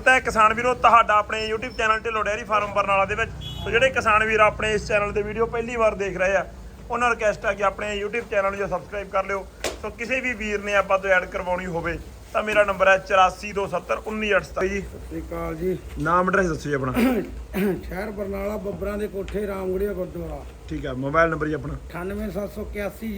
ਤਾਂ ਕਿਸਾਨ ਵੀਰੋ, ਤੁਹਾਡਾ ਆਪਣੇ YouTube channel Dhillon dairy farm Barnala ਦੇ ਵਿੱਚ। ਸੋ ਜਿਹੜੇ ਕਿਸਾਨ ਵੀਰ ਆਪਣੇ ਇਸ ਚੈਨਲ ਦੇ ਵੀਡੀਓ ਪਹਿਲੀ ਵਾਰ ਦੇਖ ਰਹੇ ਆ, ਉਹਨਾਂ ਨੂੰ ਰਿਕਵੈਸਟ ਆ ਕਿ ਆਪਣੇ YouTube ਚੈਨਲ ਨੂੰ ਸਬਸਕ੍ਰਾਈਬ ਕਰ ਲਿਓ। ਸੋ ਕਿਸੇ ਵੀ ਵੀਰ ਨੇ ਆਪਾਂ ਤੋਂ ਐਡ ਕਰਵਾਉਣੀ ਹੋਵੇ ਤਾਂ ਮੇਰਾ ਨੰਬਰ ਹੈ 8427191827 ਜੀ ਸਤਿ ਸ਼੍ਰੀ ਅਕਾਲ ਜੀ। ਨਾਮ ਐਡਰੈਸ ਦੱਸੋ ਜੀ ਆਪਣਾ। ਸ਼ਹਿਰ ਬਰਨਾਲਾ ਬੱਬਰਾਂ ਦੇ ਕੋਠੇ ਰਾਮਗੜੀਆ ਗੁਰਦੁਆਰਾ। ਠੀਕ ਹੈ ਮੋਬਾਈਲ ਨੰਬਰ ਜੀ ਆਪਣਾ। 98781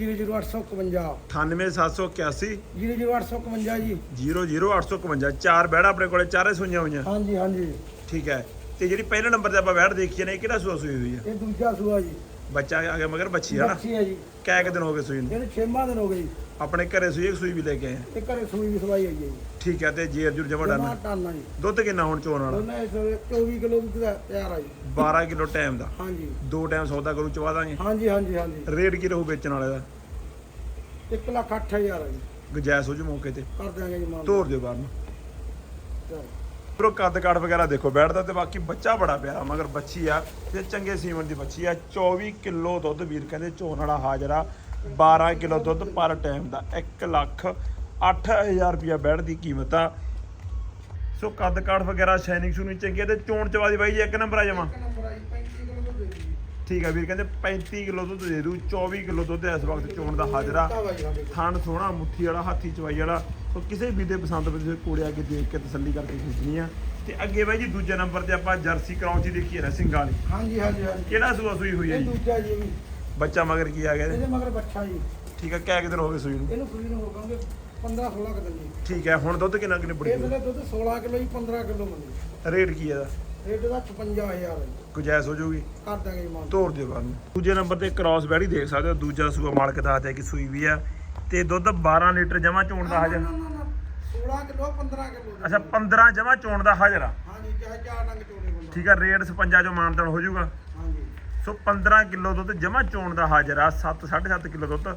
98781 00851 ਜੀ। 00851 ਚਾਰ ਬੈੜਾ ਆਪਣੇ ਕੋਲੇ ਚਾਰੇ ਸੁਈਆਂ ਹੋਈਆਂ। ਹਾਂਜੀ ਹਾਂਜੀ। ਠੀਕ ਹੈ। ਤੇ ਜਿਹੜੀ ਪਹਿਲੇ ਨੰਬਰ ਤੇ ਆਪਾਂ ਬੈੜ ਦੇਖੀ ਨੇ ਇਹ ਕਿਹੜਾ ਸੂਆ ਸੂਈ ਹੋਈ ਹੈ? ਇਹ ਦੂਜਾ ਸੂਆ ਜੀ। ਬੱਚਾ ਆ ਗਿਆ ਮਗਰ ਬੱਚੀ ਹੈ ਨਾ। ਬੱਚੀ ਹੈ ਜੀ। ਕੈ ਕੁ ਦਿਨ ਹੋ ਗਏ ਸੂਈ ਨੂੰ। ਇਹਨੂੰ 6 ਦਿਨ ਹੋ ਗਏ ਜੀ। ਆਪਣੇ ਘਰੇ ਸੂਈ ਇੱਕ ਸੂਈ ਵੀ ਲੈ ਕੇ ਆਏ ਆ। ਇਹ ਘਰੇ ਸੂਈ ਵੀ ਸਵਾਈ ਆਈ ਹੈ ਜੀ। ਠੀਕ ਹੈ ਤੇ ਜੇਰ ਜੁਰ ਜਮਾ ਡਾਨਾ ਟਾਨਾ ਜੀ। ਦੁੱਧ ਕਿੰਨਾ ਹੁਣ ਚੋਣ ਵਾਲਾ? ਉਹਨਾਂ ਇਸ ਵੇਲੇ 24 ਕਿਲੋ ਦੁੱਧ ਦਾ ਤਿਆਰ ਆ ਜੀ। 12 ਕਿਲੋ ਟਾਈਮ ਦਾ। ਹਾਂਜੀ। ਦੋ ਟਾਈਮ ਸੌਦਾ ਕਰੂ ਚਵਾ ਦਾਂਗੇ। ਹਾਂਜੀ ਹਾਂਜੀ ਹਾਂਜੀ। ਰੇਟ ਕੀ ਰਹੂ ਵੇਚਣ ਵਾਲੇ ਦਾ? 1 ਲੱਖ 8000 ਆ ਜੀ। ਗੁਜਾਇਸ਼ ਹੋ ਜੂ ਮੌਕੇ ਤੇ। ਕਰ ਦਿਆਂਗੇ ਜੀ ਮਾਨ ਤੋਰ ਦਿਓ ਬਾਹਰ ਨੂੰ। ਬਰੋ ਕੱਦ ਕਾਠ ਵਗੈਰਾ ਦੇਖੋ ਬੈਠਦਾ ਤੇ ਬਾਕੀ ਬੱਚਾ ਬੜਾ ਪਿਆਰਾ ਮਗਰ ਬੱਚੀ ਆ ਤੇ ਚੰਗੇ ਸੀਮਨ ਦੀ ਬੱਚੀ ਆ। 24 ਕਿਲੋ ਦੁੱਧ ਵੀਰ ਕਹਿੰਦੇ ਚੋਣ ਵਾਲਾ ਹਾਜ਼ਰਾ 12 ਕਿਲੋ ਦੁੱਧ ਪਰ ਟਾਈਮ ਦਾ 1 ਲੱਖ 8000 ਰੁਪਿਆ ਬੈਠ ਦੀ ਕੀਮਤ ਆ। ਸੋ ਕੱਦ ਕਾਠ ਵਗੈਰਾ ਸ਼ਾਈਨਿੰਗ ਸ਼ੂਨਿੰਗ ਚੰਗੀ ਆ ਤੇ ਚੋਣ ਚਵਾਦੀ ਬਾਈ ਜੀ ਇੱਕ ਨੰਬਰ ਆ ਜਾਵਾਂ ਨੰਬਰ ਆ ਜੀ 35 ਕਿਲੋ ਦੁੱਧ ਦੇ ਜੀ। ਠੀਕ ਆ ਵੀਰ ਕਹਿੰਦੇ 35 ਕਿਲੋ ਦੁੱਧ ਦੇ ਦੂ 24 ਕਿਲੋ ਦੁੱਧ ਇਸ ਵਕਤ ਚੋਣ ਦਾ ਹਾਜ਼ਰਾ। ਥਣ ਸੋਹਣਾ ਮੁੱਠੀ ਵਾਲਾ ਹਾਥੀ ਚਵਾਈ ਵਾਲਾ। ਸੋ ਕਿਸੇ ਵੀ ਦੇ ਪਸੰਦ ਵਿੱਚ ਕੋੜੇ ਆ ਕੇ ਦੇਖ ਕੇ ਤਸੱਲੀ ਕਰਕੇ ਖਰੀਦਣੀ ਆ। ਤੇ ਅੱਗੇ ਬਾਈ ਜੀ ਦੂਜੇ ਨੰਬਰ ਤੇ ਆਪਾਂ ਜਰਸੀ ਕਰਾਉਂਚੀ ਦੇਖੀ ਹੈ ਸਿੰਘਾਂ ਵਾਲੀ। ਹਾਂਜੀ ਹਾਂਜੀ ਹਾਂਜੀ। ਕਿਹੜਾ ਸੂਆ ਸੂਈ ਹੋਈ ਹੈ ਇਹ ਜੀ? ਦੂਜਾ ਜੀ ਵੀ। ਬੱਚਾ ਮਗਰ ਕੀ ਆ ਗਿਆ ਇਹਦੇ? ਇਹਦੇ ਮਗਰ ਬੱਚਾ ਜੀ। ਠੀਕ ਆ ਕਿਆ ਦਿਨ ਹੋ ਗਏ ਸੂਈ ਨੂੰ? ਇਹਨੂੰ ਸੂਈ ਨੂੰ ਹੋ ਗਏ 15 16 ਕਿਲੋ ਜੀ। ਠੀਕ ਹੈ ਹੁਣ ਦੁੱਧ ਕਿੰਨਾ ਕਿੰਨੇ ਇਹ ਬੜੀ ਵੇਲੇ ਦੁੱਧ 16 ਕਿਲੋ ਜੀ 15 ਕਿਲੋ ਮੰਡੀ ਰੇਟ ਕੀ ਹੈ ਇਹਦਾ? ਰੇਟ ਦਾ 55000 ਹੈ ਜੀ। ਗੁਜਾਇਸ਼ ਹੋ ਜਾਊਗੀ? ਕਰ ਦਾਂਗੇ ਜੀ ਮਾਨ ਤੋਰ ਦਿਓ ਬਾਹਰ ਨੂੰ ਦੂਜੇ ਨੰਬਰ ਤੇ ਕ੍ਰਾਸ ਬੈੜੀ ਦੇਖ ਸਕਦੇ ਹੋ ਦੂਜਾ ਸੂਆ ਮਾਲਕ ਦੱਸਦਾ ਕਿ ਸੂਈ ਵੀ ਆ। ਤੇ ਦੁੱਧ 12 ਲੀਟਰ ਜਮਾ ਚੋਣ ਦਾ ਹਾਜ਼ਰ। 16 ਕਿਲੋ 15 ਕਿਲੋ ਅੱਛਾ 15 ਜਮਾ ਚੋਣ ਦਾ ਹਾਜ਼ਰ ਆ। ਹਾਂਜੀ ਚਾਹੇ ਚਾਰ ਡੰਗ ਚੋਣੇ ਬੰਦਾ ਠੀਕ ਆ ਰੇਟ 56 ਚੋਂ ਮਾਨਤਨ ਹੋ ਜਾਊਗਾ। ਹਾਂਜੀ। ਸੋ 15 ਕਿਲੋ ਦੁੱਧ ਜਮਾ ਚੋਣ ਦਾ ਹਾਜ਼ਰ ਆ 7 7.5 ਕਿਲੋ ਦੁੱਧ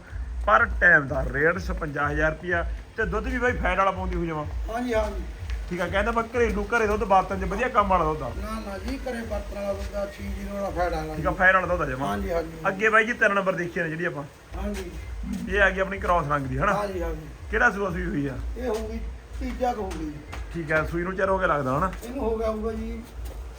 ਪਰ ਟਾਈਮ ਦਾ ਰੇਟ 55000 ਰੁਪਿਆ ਤੇ ਦੁੱਧ ਵੀ ਬਾਈ ਫੈਟ ਵਾਲਾ ਪਾਉਂਦੀ ਹੋ ਜਾਵਾਂ ਹਾਂਜੀ ਹਾਂਜੀ। ਠੀਕ ਆ ਕਹਿੰਦਾ ਮੈਂ ਘਰੇਲੂ ਘਰੇ ਦੁੱਧ ਬਾਤਨ ਚ ਵਧੀਆ ਕੰਮ ਵਾਲਾ ਦੁੱਧ ਆ। ਨਾ ਨਾ ਜੀ ਕਰੇ ਬਰਤਨ ਵਾਲਾ ਦੁੱਧ 6 ਕਿਲੋ ਵਾਲਾ ਫਾਇਦਾ ਠੀਕ ਆ ਫੈਟ ਵਾਲਾ ਦੁੱਧ ਆ ਜਮਾ। ਹਾਂਜੀ ਹਾਂਜੀ ਅੱਗੇ ਬਾਈ ਜੀ ਤਿੰਨ ਨੰਬਰ ਦੇਖੀਏ ਨੇ ਜਿਹੜੀ ਆਪਾਂ। ਹਾਂਜੀ। ਇਹ ਆ ਗਈ ਆਪਣੀ ਕ੍ਰਾਸ ਰੰਗ ਦੀ ਹਨਾ? ਹਾਂਜੀ ਹਾਂਜੀ। ਕਿਹੜਾ ਸੂਆ ਸੂਈ ਹੋਈ ਆ? ਇਹ ਹੋਊਗੀ ਤੀਜਾ ਹੋਊਗੀ ਠੀਕ ਆ ਸੂਈ ਨੂੰ ਚਿਰ ਹੋ ਗਿਆ ਲੱਗਦਾ ਹਨਾ? ਇਹਨੂੰ ਹੋ ਗਿਆ ਹੋਊਗਾ ਜੀ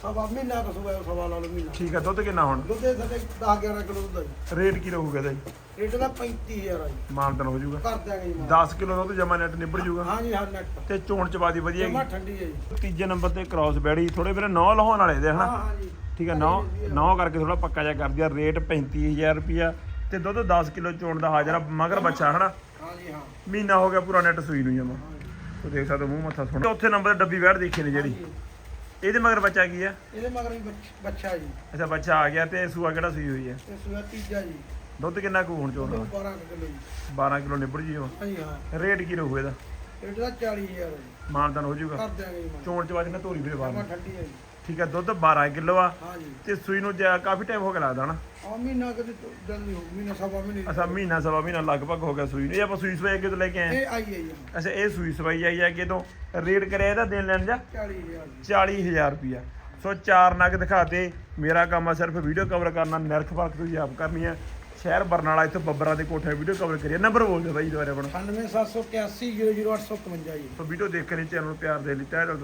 ਸਵਾ ਮਹੀਨਾ ਕੁ ਸਵਾ ਸਵਾ ਲਾ ਲਓ ਮਹੀਨਾ। ਠੀਕ ਆ ਦੁੱਧ ਕਿੰਨਾ ਹੁਣ? ਦੁੱਧ ਦੇ ਸਾਡੇ 10 11 ਕਿਲੋ ਦੁੱਧ ਆ ਜੀ। ਰੇਟ ਕੀ ਰਹੂਗਾ ਇਹਦਾ ਜੀ? ਰੇਟ ਦਾ 35000 ਆ ਜੀ। ਮਾਨਤਨ ਹੋ ਜਾਊਗਾ। ਕਰ ਦਿਆਂਗੇ ਜੀ ਮਾਨ। 10 ਕਿਲੋ ਦੁੱਧ ਜਮਾ ਨੈਟ ਨਿਬੜ ਜਾਊਗਾ। ਹਾਂਜੀ ਹਾਂ ਨੈਟ ਤੇ ਚੋਣ ਚਵਾਦੀ ਵਧੀਆ ਜਮਾ ਹੈਗੀ ਠੰਡੀ ਹੈ ਜੀ। ਤੀਜੇ ਨੰਬਰ ਤੇ ਕ੍ਰਾਸ ਬੈੜੀ ਥੋੜੇ ਵੀਰੇ ਨੌ ਲਹਾਉਣ ਵਾਲੇ ਦੇ ਹਨਾ? ਹਾਂ ਹਾਂ ਜੀ। ਠੀਕ ਹੈ ਨੌ ਨੌ ਕਰਕੇ ਥੋੜਾ ਪੱਕਾ ਜਿਹਾ ਕਰ ਦਿਆ ਰੇਟ 35000 ਰੁਪਿਆ ਤੇ ਦੁੱਧ 10 ਕਿਲੋ ਚੋਣ ਦਾ ਹਾਜ਼ਰ ਆ ਮਗਰ ਬੱਚਾ ਹਨਾ? ਹਾਂਜੀ ਹਾਂ। ਮਹੀਨਾ ਹੋ ਗਿਆ ਪੂਰਾ ਨੈਟ ਸੂਈ ਨੂੰ ਜਮਾ। ਤੋ ਦੇਖ ਸਕਦੇ ਹੋ ਮੂੰਹ ਮੱਥਾ ਸੁਣ ਚੌਥੇ ਨੰਬਰ ਤੇ ਡੱਬੀ ਬੈਠ ਦੇਖੀ ਨੇ ਜਿਹੜੀ। ਇਹਦੇ ਮਗਰ ਬੱਚਾ ਕੀ ਆ? ਇਹਦੇ ਮਗਰ ਵੀ ਬੱਚ- ਬੱਚਾ ਜੀ। ਅੱਛਾ ਬੱਚਾ ਆ ਗਿਆ ਤੇ ਸੂਆ ਕਿਹੜਾ ਸੂਈ ਹੋਈ ਹੈ ਤੇ ਸੂਆ ਤੀਜਾ ਜੀ। ਦੁੱਧ ਕਿੰਨਾ ਕੁ ਹੁਣ ਚੋਣ ਉਹਨੂੰ 12 ਕੁ ਕਿਲੋ ਜੀ। 12 ਕਿਲੋ ਨਿਬੜ ਜੀ ਹਾਂਜੀ ਹਾਂ। ਰੇਟ ਕੀ ਰਹੂ ਇਹਦਾ? ਰੇਟ ਦਾ 40000 ਹੈ ਜੀ। ਮਾਨਦਾਨ ਹੋ ਜਾਊਗਾ। ਕਰ ਦਿਆਂਗੇ ਜੀ ਮਾਨ। ਚੋਣ ਚਵਾਜ ਨਾ ਧੋਰੀ ਵੀਰੇ ਜਮਾ ਬਾਹਰ ਠੰਡੀ ਹੈ ਜੀ। ਠੀਕ ਹੈ ਦੁੱਧ 12 ਕਿਲੋ ਆ। ਹਾਂਜੀ ਤੇ ਸੂਈ ਨੂੰ ਜਾ- ਕਾਫੀ ਟਾਈਮ ਹੋ ਗਿਆ ਲੱਗਦਾ ਹਨਾ? ਆ ਮਹੀਨਾ ਕਦੇ ਜਲਦੀ ਹੋ ਮਹੀਨਾ ਸਵਾ ਮਹੀਨੇ ਅਸਾਂ ਮਹੀਨਾ ਸਵਾ ਮਹੀਨਾ ਲਗਭਗ ਹੋ ਗਿਆ ਸੂਈ ਨੂੰ। ਇਹ ਆਪਾਂ ਸੂਈ ਸਵਾਈ ਅੱਗੇ ਤੋਂ ਲੈ ਕੇ ਆਏ? ਇਹ ਆਈ ਹੈ ਜੀ। ਅੱਛਾ ਇਹ ਸੂਈ ਸਵਾਈ ਆਈ ਆ ਅੱਗੇ ਤੋਂ ਰੇਟ ਕਰਿਆ ਇਹਦਾ ਦੇਣ ਲੈਣ ਜਾ? 40000 ਜੀ। 40000 ਰੁਪਿਆ ਸੋ ਚਾਰ ਨਗ ਦਿਖਾਤੇ ਮੇਰਾ ਕੰਮ ਆ ਸਿਰਫ ਵੀਡੀਓ ਕਵਰ ਕਰਨਾ ਨਿਰਖ ਫ਼ਰਕ ਤੁਸੀਂ ਆਪ ਕਰਨੀ ਹੈ ਸ਼ਹਿਰ ਬਰਨਾਲਾ ਇੱਥੇ ਬੱਬਰਾਂ ਦੇ ਕੋਠੇ ਵੀਡੀਓ ਕਵਰ ਕਰੀਏ। ਨੰਬਰ ਬੋਲ ਦਿਓ ਬਾਈ ਦੁਬਾਰਾ ਆਪਣਾ। 98781 00851 ਜੀ। ਸੋ ਵੀਡੀਓ ਦੇਖ ਕੇ ਚੈਨਲ ਨੂੰ ਪਿਆਰ ਦੇ ਲਈ ਤਹਿ ਦਿਲ ਤੋਂ